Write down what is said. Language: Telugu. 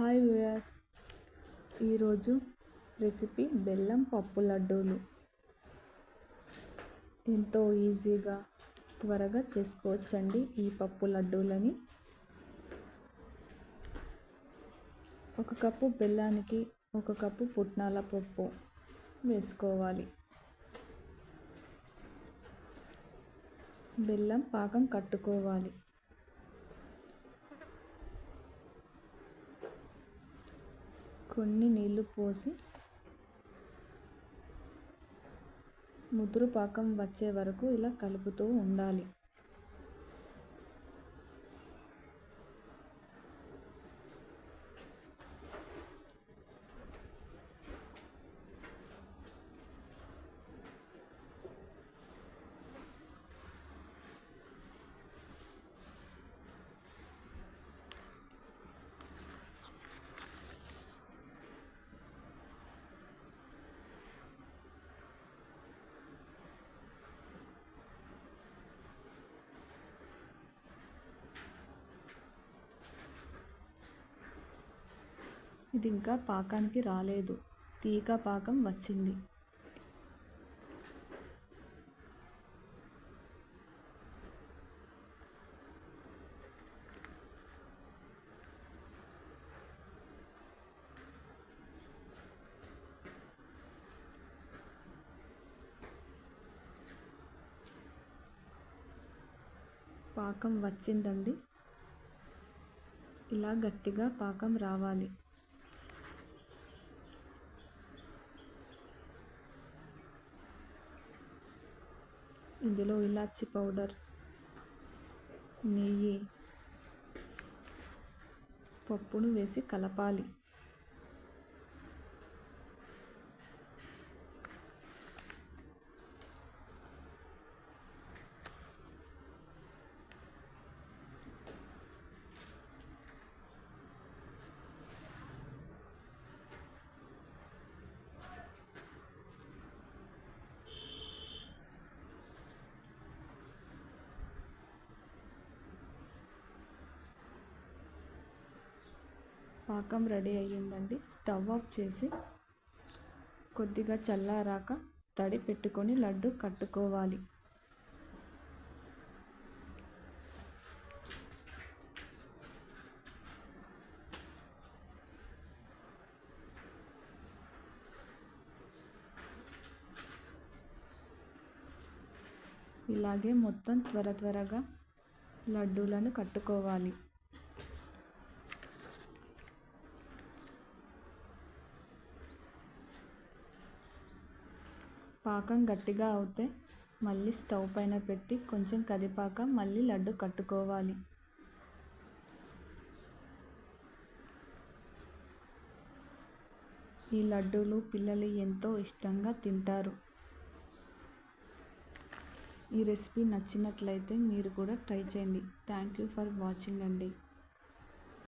Hi viewers. ఈరోజు రెసిపీ బెల్లం పప్పు లడ్డూలు. ఎంతో ఈజీగా త్వరగా చేసుకోవచ్చండి ఈ పప్పు లడ్డూలని. ఒక కప్పు బెల్లానికి ఒక కప్పు పుట్నాల పప్పు వేసుకోవాలి. బెల్లం పాకం కట్టుకోవాలి. కొన్ని నీళ్ళు పోసి ముదురు పాకం వచ్చే వరకు ఇలా కలుపుతూ ఉండాలి. ఇది ఇంకా పాకానికి రాలేదు. తీగ పాకం వచ్చింది. పాకం వచ్చిందండి. ఇలా గట్టిగా పాకం రావాలి. ఇందులో ఇలాచి పౌడర్ నెయ్యి పప్పును వేసి కలపాలి. పాకం రెడీ అయ్యిందండి. స్టవ్ ఆఫ్ చేసి కొద్దిగా చల్లారాక తడి పెట్టుకొని లడ్డు కట్టుకోవాలి. ఇలాగే మొత్తం త్వర త్వరగా లడ్డూలను కట్టుకోవాలి. పాకం గట్టిగా అవుతే మళ్ళీ స్టవ్ పైన పెట్టి కొంచెం కదిపాక మళ్ళీ లడ్డు కట్టుకోవాలి. ఈ లడ్డూలు పిల్లలు ఎంతో ఇష్టంగా తింటారు. ఈ రెసిపీ నచ్చినట్లయితే మీరు కూడా ట్రై చేయండి. థ్యాంక్ యూ ఫర్ వాచింగ్ అండి.